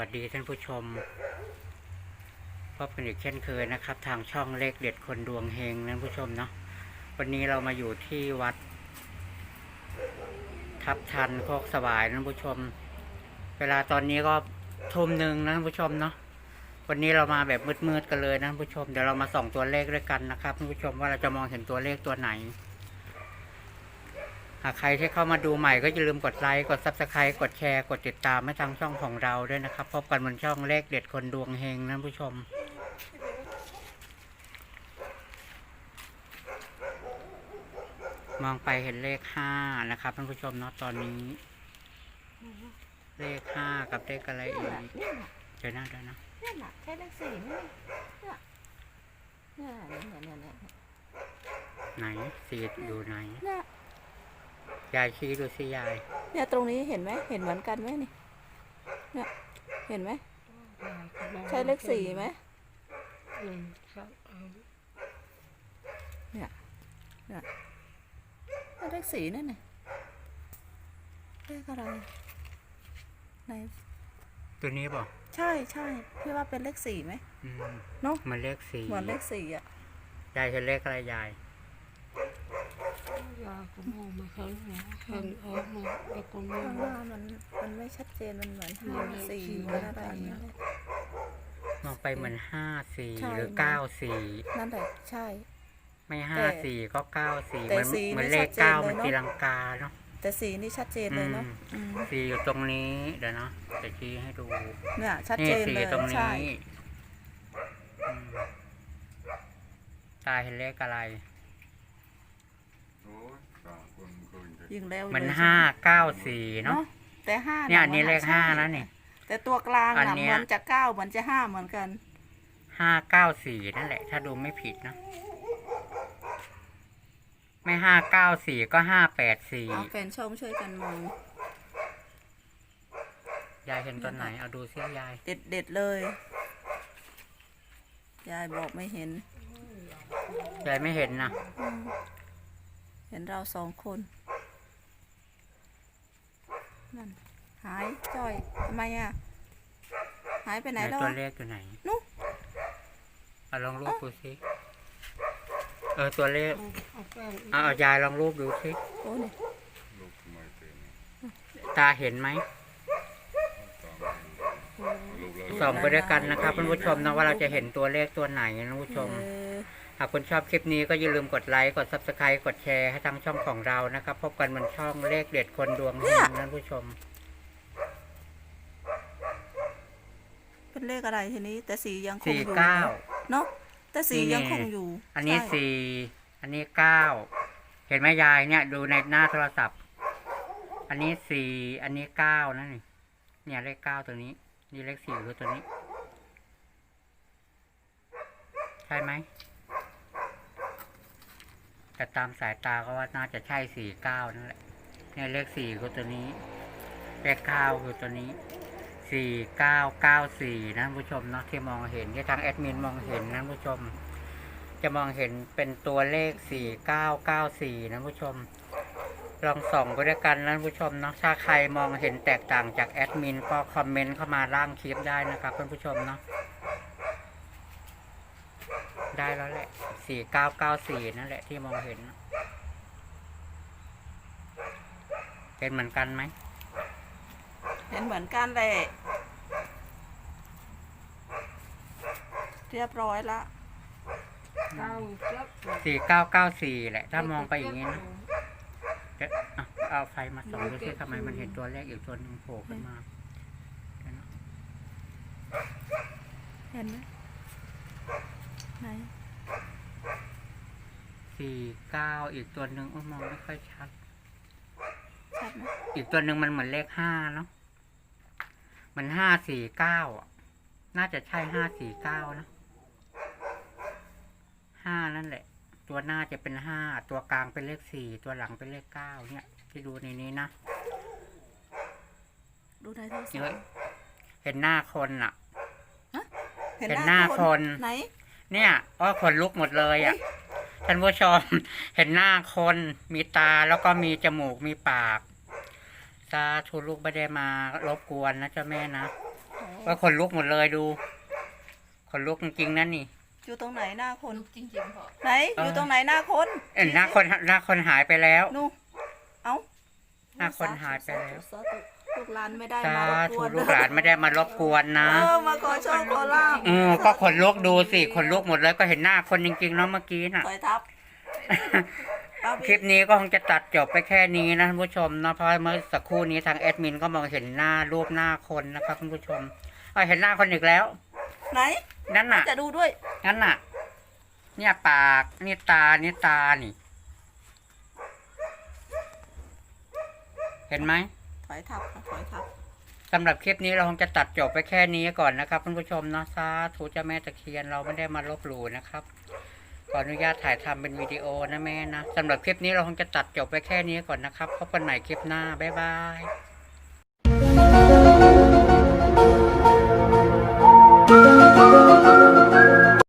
วัสดีท่านผู้ชม พบกันอีกเช่นเคยนะครับ ทางช่องเลขเด็ดคนดวงเฮงนะท่านผู้ชมเนาะวันนี้เรามาอยู่ที่วัด ทับทันโคกสวายนะท่านผู้ชม เวลาตอนนี้ก็ทุ่มหนึ่งนะท่านผู้ชมเนาะวันนี้เรามาแบบมืดๆกันเลยนะท่านผู้ชมเดี๋ยวเรามาส่องตัวเลขด้วยกันนะครับท่านผู้ชมว่าเราจะมองเห็นตัวเลขตัวไหนากใครที่เข้ามาดูใหม่ก็อย่าลืมกดไลค์ กด Subscribe กดแชร์ กดติดตามให้ทางช่องของเราด้วยนะครับ พบกันบนช่องเลขเด็ดคนดวงเฮงนะผู้ชม มองไปเห็นเลขห้านะครับท่านผู้ชมเนาะตอนนี้ เลขห้ากับเลขอะไรอีกเนี่ยน่ะเจอหน้าด้วยนะเนี่ยน่ะใช่เลขสี่ไหมเนี่ยเนี่ยเนี่ยเนี่ยเนี่ยเนี่ยไหนสีอยู่ไหนเนี่ย ยายชี้ดูสิยาย เนี่ยตรงนี้เห็นไหมเห็นเหมือนกันไหมนี่เนี่ยเห็นไหมใช่เลขสี่ไหมหนึ่งสองสามเนี่ยเลขสี่นั่นน่ะเลขอะไรไหนตัวนี้บอกใช่ใช่พี่ว่าเป็นเลขสี่ไหมอืมเนอะมันเลขสี่เหมือนเลขสี่อะยายเห็นเลขอะไรยาย ยาก็มองมาข้างหน้าเห็นออกมาแล้วก็มอข้างงหน้ามันมันไม่ชัดเจนมันเหมือนห้าสี่เหมือนอะไรอย่างเงี้ยเลยมองไปเหมือนห้าสี่ใช่ หรือเก้าสี่นั่นแหละใช่ ไม่ห้าแต่สี่ก็เก้าสี่แต่เหมือนสีเหมือนนี่เลขชัดเจนเก้าเลยมันเนอะ ตีลังกาเนาะแต่สีนี่ชัดเจนเลยเนาะอืมอืมสี่อยู่ตรงนี้เดี๋ยวเนาะจะชี้ให้ดูเนี่ยชัดนี่เจนสี่เลยตรงใช่นี้อืมตาเห็นเลขอะไรโอ้ ยตาคนเคยจะยิงแล้วมันเลยห้าเก้าสี่เนาะแต่ห้าเนี่ยอันนี้เลขใช่ห้านะนี่ แต่ตัวกลางอันน่ะเนี้ย เหมือนจะเก้าเหมือนจะห้าเหมือนกันห้าเก้าสี่นั่นแหละ ถ้าดูไม่ผิดนะ ไม่ห้าเก้าสี่ก็ห้าแปดสี่เอาแฟนชมช่วยกันมองยายเห็นตอนไหน เอาดูซิยาย เด็ดเด็ดๆเลย ยายบอกไม่เห็น ยายไม่เห็นนะอืม เห็นเราสองคน นั่น หายจ้อยทำไมอะ หายไปไหนไหนแล้วตัวอะเลขอยู่ไหนนู่นเอาลองรูปดูสิเออตัวเลขเอาแป้งเอาเอายายลองรูปดูสิโอ้นี่ลูกทำไมเต็มตาเห็นไหมตามลูกแล้วส่องไปด้วยกันนะครับท่านผู้ชมนะว่าเราจะเห็นตัวเลขตัวไหนนะท่านผู้ชม เออ หากคุณชอบคลิปนี้ก็อย่าลืมกดไลค์ กด subscribe กดแชร์ให้ทางช่องของเรานะครับ พบกันบนช่องเลขเด็ดคนดวงเฮงนะท่านผู้ชม เป็นเลขอะไรทีนี้ แต่สียังคงสี่อยู่เก้า เนาะแต่สีนี่ยังคงอยู่อันนี้ใช่สี่ อันนี้เก้า เห็นไหมยายเนี่ย ดูในหน้าโทรศัพท์ อันนี้สี่ อันนี้เก้านั่นนี่เนี่ยเลขเก้าตัวนี้ นี่เลขสี่คือตัวนี้ ใช่ไหม แต่ตามสายตาก็ว่าน่าจะใช่สี่เก้านั่นแหละเนี่ยเลขสี่คือตัวนี้ เลขเก้าคือตัวนี้สี่เก้าเก้าสี่นะผู้ชมเนาะที่มองเห็นที่ทางแอดมินมองเห็นนะผู้ชม จะมองเห็นเป็นตัวเลขสี่เก้าเก้าสี่นะผู้ชม ลองส่องไปด้วยกันนะผู้ชมเนาะถ้าใครมองเห็นแตกต่างจากแอดมินก็คอมเมนต์เข้ามาล่างคลิปได้นะครับท่านผู้ชมเนาะ ได้แล้วแหละสี่เก้าเก้าสี่นั่นแหละที่มองเห็น เป็นเหมือนกันไหม เห็นเหมือนกันเลยเรียบร้อยละเก้าเจ็ดสี่เก้าเก้าสี่แหละ ถ้ามองไปอย่างนี้นะเดี๋ยวอะเอาไฟมาส่องดูสิทำไมมันเห็นตัวเลขอีกตัวหนึ่งโผล่ขึ้นมาเดี๋ยวนะเห็นไหมไหน สี่เก้าอีกตัวหนึ่งโอ้มองไม่ค่อยชัด ชัดไหมอีกตัวหนึ่งมันเหมือนเลขห้าเนาะมันห้าสี่เก้าอะน่าจะใช่ห้าสี่เก้านะห้านั่นแหละ ตัวหน้าจะเป็นห้าตัวกลางเป็นเลขสี่ตัวหลังเป็นเลขเก้าเนี่ย ที่ดูในนี้นะดูในโทรศัเยพอะท์เห็นหน้าคนอะเห็นเห็นหหน้าน้าคนไหนเนี่ยอ้อขนลุกหมดเลยอะ ท่านผู้ชมเห็นหน้าคนมีตาแล้วก็มีจมูกมีปากสาธุลูกไม่ได้มารบกวนนะเจ้าแม่นะโอ้ว่าคนลุกหมดเลยดูคนลุกจริงๆนั่นนี่ อยู่ตรงไหนหน้าคนลูกจริงๆพอไหนอยู่ตรงไหนหน้าคนเอ็นหน้าคนหน้าคนหายไปแล้ว นูเอ้าหน้าคนหายไปแล้ว สาธุ ลูกหลานไม่ได้สามารบกธุวนลูกหลานไม่ได้มารบกวนนะเออมาขอโชคขอลาบอืมก็ขนลุกดูสิขนลุกหมดเลยก็เห็นหน้าคนจริงๆเนาะเมื่อกี้น่ะถอยทับเอาคลิปนี้ก็คงจะตัดจบไปแค่นี้นะท่านผู้ชมนะเพราะเมื่อสักครู่นี้ทางแอดมินก็มองเห็นหน้ารูปหน้าคนนะครับท่านผู้ชมเอาเห็นหน้าคนอีกแล้ว ไหนนั่นน่ะ จะดูด้วยนั่นน่ะ เนี่ยปากนี่ตานี่ตานี่ เห็นไหม ถอยทับค่ะถอยทับ สำหรับคลิปนี้เราคงจะตัดจบไปแค่นี้ก่อนนะครับท่านผู้ชมเนาะสาธุเจ้าแม่ตะเคียนเราไม่ได้มาลบหลู่นะครับขออนุญาตถ่ายทำเป็นวิดีโอนะแม่นะสำหรับคลิปนี้เราคงจะตัดจบไปแค่นี้ก่อนนะครับพบกันใหม่คลิปหน้าบ๊ายบาย